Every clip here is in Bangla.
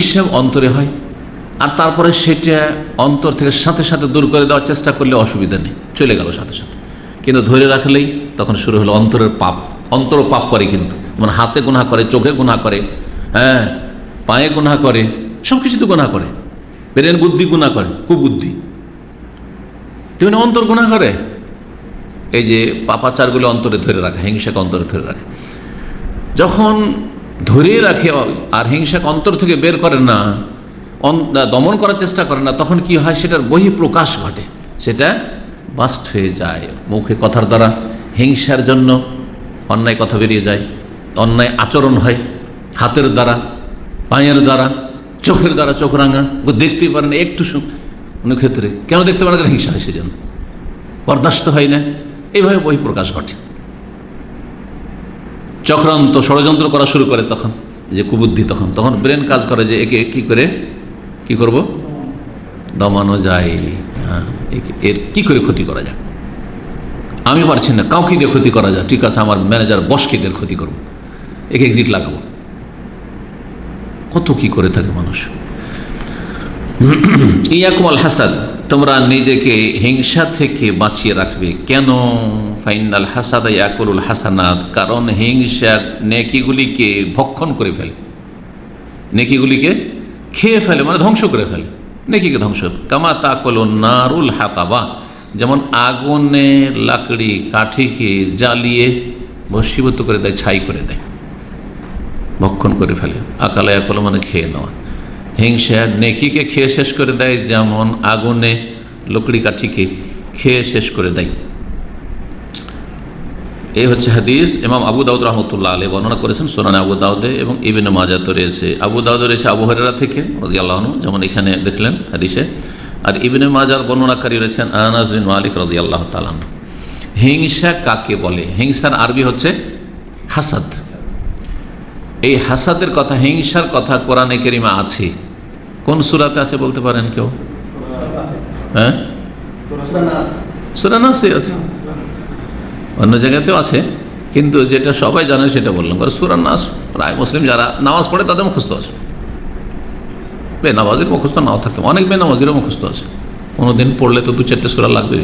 হিংসা অন্তরে হয়। আর তারপরে সেটা অন্তর থেকে সাথে সাথে দূর করে দেওয়ার চেষ্টা করলে অসুবিধা নেই। চলে গেল সাথে সাথে। কিন্তু ধরে রাখলেই তখন শুরু হলো অন্তরের পাপ। অন্তর পাপ করে কিন্তু। মানে হাতে গুণা করে, চোখে গুণা করে হ্যাঁ পায়ে গুণা করে সব কিছুতে গুণা করে। ব্রেন বুদ্ধি গুণা করে, কুবুদ্ধি। তেমনি অন্তর গুণা করে। এই যে পাপাচারগুলো অন্তরে ধরে রাখে, হিংসাকে অন্তরে ধরে রাখে। যখন ধরে রাখে আর হিংসাকে অন্তর থেকে বের করে না দমন করার চেষ্টা করে না, তখন কি হয়? সেটার বহি প্রকাশ ঘটে। সেটা বাস্ট হয়ে যায় মুখে কথার দ্বারা। হিংসার জন্য অন্যায় কথা বেরিয়ে যায়, অন্যায় আচরণ হয় হাতের দ্বারা, পায়ের দ্বারা, চোখের দ্বারা চোখ রাঙা। ও দেখতেই পারে না, একটু কোনো ক্ষেত্রে। কেন দেখতে পারে না? হিংসা হয় সেজন্য। বরদাস্ত হয় না। এইভাবে বহি প্রকাশ ঘটে। চক্রান্ত ষড়যন্ত্র করা শুরু করে তখন যে কুবুদ্ধি তখন। তখন ব্রেন কাজ করে যে একে কি করে? কি করব? দমানো যায়। হ্যাঁ এর কি করে ক্ষতি করা যায়? আমি পারছি না, কাউকে দিয়ে ক্ষতি করা যায়। ঠিক আছে, আমার ম্যানেজার বসকে দিয়ে ক্ষতি করব। একে এক্সিট লাগাবো। কত কি করে থাকে মানুষ? ইয়াকুমাল হাসাদ তোমরা নিজেকে হিংসা থেকে বাঁচিয়ে রাখবে। কেন? ফাইনাল হাসাদ ইয়াকুলুল হাসানাত, কারণ হিংসা নেকিগুলিকে ভক্ষণ করে ফেলে। নেকিগুলিকে খেয়ে ফেলে মানে ধ্বংস করে ফেলে। নেকিকে ধ্বংস। কামা তাকল নারুল হাতাবা, যেমন আগুনের লাকড়ি কাঠিকে জ্বালিয়ে ভস্মীভূত করে দেয়, ছাই করে দেয়। ভক্ষণ করে ফেলে। আকালে একল মানে খেয়ে নেওয়া। হিংসা নেকিকে খেয়ে শেষ করে দেয় যেমন আগুনে লকড়ি কাঠিকে খেয়ে শেষ করে দেয়। এই হচ্ছে হাদিস, ইমাম আবু দাউদ রহমতুল্লাহ আলী বর্ণনা করেছেন সোনান আবু দাউদে এবং ইবিন মাজাত রয়েছে। আবু দাউদ রয়েছে আবু হরেরা থেকে রাজি আল্লাহন যেমন এখানে দেখলেন হাদিসে। আর ইবিন মাজার বর্ণনাকারী রয়েছেন আনাজ মালিক রাজি আল্লাহ তালান হিংসা কাকে বলে? হিংসার আরবি হচ্ছে হাসাদ। এই হাসাদের কথা, হিংসার কথা কোরআনে কেরিমা আছে। কোন সুরাতে আছে বলতে পারেন কেউ? হ্যাঁ? সুরানাসে আছে। অন্য জায়গাতেও আছে, কিন্তু যেটা সবাই জানে সেটা বললাম। কারণ নাস, প্রায় মুসলিম যারা নামাজ পড়ে তাদের মুখস্থ আছে। বেনামাজির মুখস্থ নাও থাকতে অনেক বেনামাজিরও মুখস্থ আছে। কোনো দিন পড়লে তো দু চারটে সুরা লাগবে।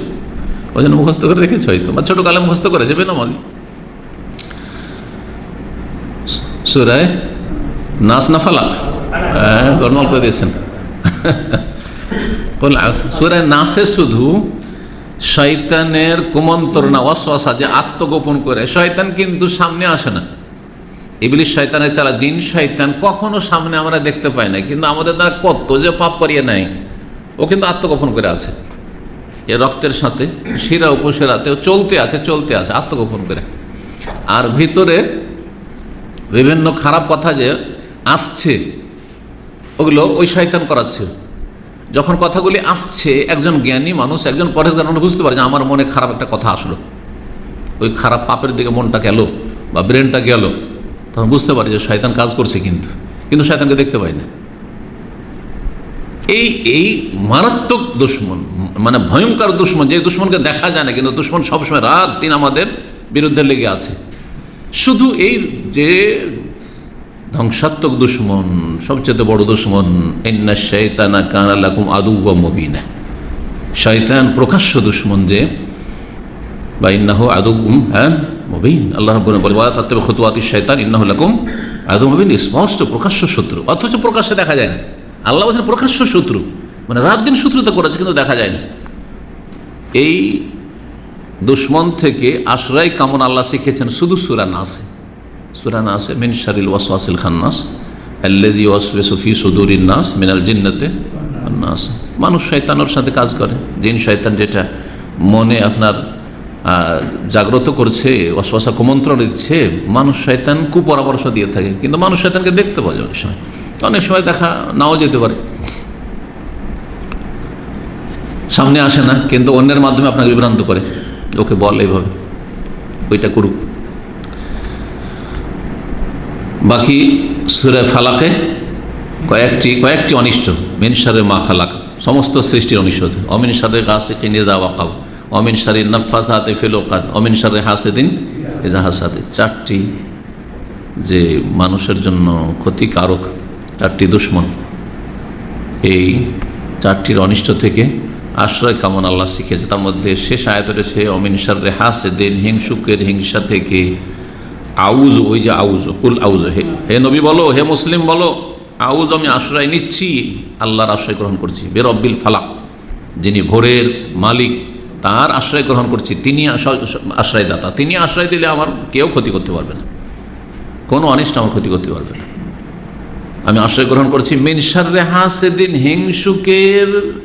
ওই জন্য মুখস্থ করে রেখেছে হয়তো, বা ছোটো কালে মুখস্থ করেছে বেনামাজি। সুরায় নাস না ফালাক? হ্যাঁ গরমাল করে দিয়েছেন। সুরায় নাসে শুধু শয়তানের কুমন্ত্রণা অশ্বাসা যে আত্মগোপন করে, শয়তান কিন্তু সামনে আসে না। ইবলিশ শয়তানের চালা, জিন শয়তান কখনো সামনে আমরা দেখতে পাই না, কিন্তু আমাদের দ্বারা কত যে পাপ করিয়ে নেয়, ও কিন্তু আত্মগোপন করে আছে। এ রক্তের সাথে, শিরা উপশিরাতে ও চলতে আছে চলতে আছে, আত্মগোপন করে। আর ভিতরে বিভিন্ন খারাপ কথা যে আসছে ওগুলো ওই শয়তান করাচ্ছে। যখন কথাগুলি আসছে, একজন জ্ঞানী মানুষ, একজন পরেশগার মানুষ বুঝতে পারে যে আমার মনে খারাপ একটা কথা আসলো। ওই খারাপ পাপের দিকে মনটা গেল বা ব্রেনটা গেল, তখন বুঝতে পারে যে শয়তান কাজ করছে কিন্তু। কিন্তু শয়তানকে দেখতে পাই না। এই এই মারাত্মক দুশ্মন মানে ভয়ঙ্কর দুশ্মন, যে দুশ্মনকে দেখা যায় না, কিন্তু দুশ্মন সবসময় রাত দিন আমাদের বিরুদ্ধে লেগে আছে। শুধু এই যে ধ্বংসাত্মক দুশ্মন, সবচেয়ে বড় দুশ্মন এন্না শৈতানা কানালাকুম আদু বা মবিনা। শয়তান প্রকাশ্য দুশ্মন যে, বা ইন্নাহ আদু হ্যাঁ মবিন। আল্লাহ বলে খুতুওয়াতি শয়তান ইন্নাহু লাকুম আদু মবিন। স্পষ্ট প্রকাশ্য শত্রু, অথচ প্রকাশ্যে দেখা যায় না। আল্লাহ বলছেন, প্রকাশ্য শত্রু। মানে রাত দিন শত্রুতা করেছে, কিন্তু দেখা যায় না। এই দুশ্মন থেকে আশ্রয় কামন আল্লাহ শিখেছেন শুধু সুরা নাসে। সুরা আছে মিন শারিল ওয়াসওয়াসিল খান্নাস আল্লাজি ফি সুদুরিন নাস মিনাল জিন্নাতে নাস মানুষ শয়তানের সাথে কাজ করে। জিন শয়তান যেটা মনে আপনার জাগ্রত করছে, ওয়াসওয়াসা কুমন্ত্রণ দিচ্ছে, মানুষ শয়তান কুপরামর্শ দিয়ে থাকে। কিন্তু মানুষ শয়তানকে দেখতে পাওয়া যায় অনেক সময়। অনেক সময় দেখা নাও যেতে পারে। সামনে আসে না, কিন্তু অন্যের মাধ্যমে আপনাকে বিভ্রান্ত করে। ওকে বল এইভাবে। ওইটা করুক। বাকি সুরে ফালাকে কয়েকটি কয়েকটি অনিষ্ট। মিন সারে মা খালাক। সমস্ত সৃষ্টির অনিষ্ট অমিন সারে গাছে কিনে দেওয়া কাউ অমিন সারে নফাস হাতে ফেলোকাত অমিন সারে হাসেদিন এজা হাসাদে। চারটি যে মানুষের জন্য ক্ষতিকারক, চারটি দুশ্মন। এই চারটির অনিষ্ট থেকে আশ্রয় কামন আল্লাহ শিখেছে তার মধ্যে শেষ আয়ত রয়েছে অমিনসার রেহাসে দিন হিংসুকের হিংসা থেকে আউজ ওই যে আউজ কুল আউজ হে হে নবী বলো, হে মুসলিম বলো আউজ আমি আশ্রয় নিচ্ছি, আল্লাহর আশ্রয় গ্রহণ করছি বের অব্বিল ফালাক, যিনি ভোরের মালিক, তার আশ্রয় গ্রহণ করছি, তিনি আশ্রয়- আশ্রয়দাতা, তিনি আশ্রয় দিলে আমার কেউ ক্ষতি করতে পারবে না, কোনো অনিষ্ট আমার ক্ষতি করতে পারবে না। আমি আশ্রয় গ্রহণ করছি মিনসার রেহা সেদিন হিংসুকের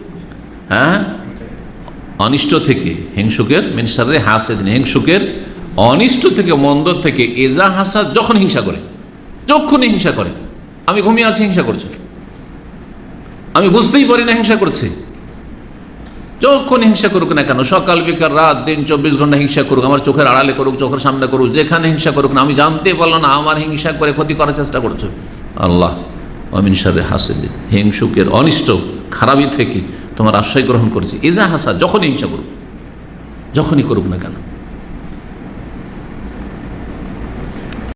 হ্যাঁ অনিষ্ট থেকে, হিংসুকের মিনসার রেহা সেদিন হিংসুকের অনিষ্ট থেকে, মন্দ থেকে এজা হাসা যখন হিংসা করে, যখনই হিংসা করে, আমি ঘুমিয়ে আছি, হিংসা করছে। আমি বুঝতেই পারি না হিংসা করছে। যখন হিংসা করুক না কেন, সকাল, বিকাল, রাত, দিন, চব্বিশ ঘণ্টা হিংসা করুক, আমার চোখের আড়ালে করুক, চোখের সামনে করুক, যেখানে হিংসা করুক না, আমি জানতে পারলাম না, আমার হিংসা করে ক্ষতি করার চেষ্টা করছ। আল্লাহ অমিন সারে হাসিদিন হিংসুকের অনিষ্ট খারাপই থেকে তোমার আশ্রয় গ্রহণ করছি। এজা হাসা যখনই হিংসা করুক, যখনই করুক না কেন।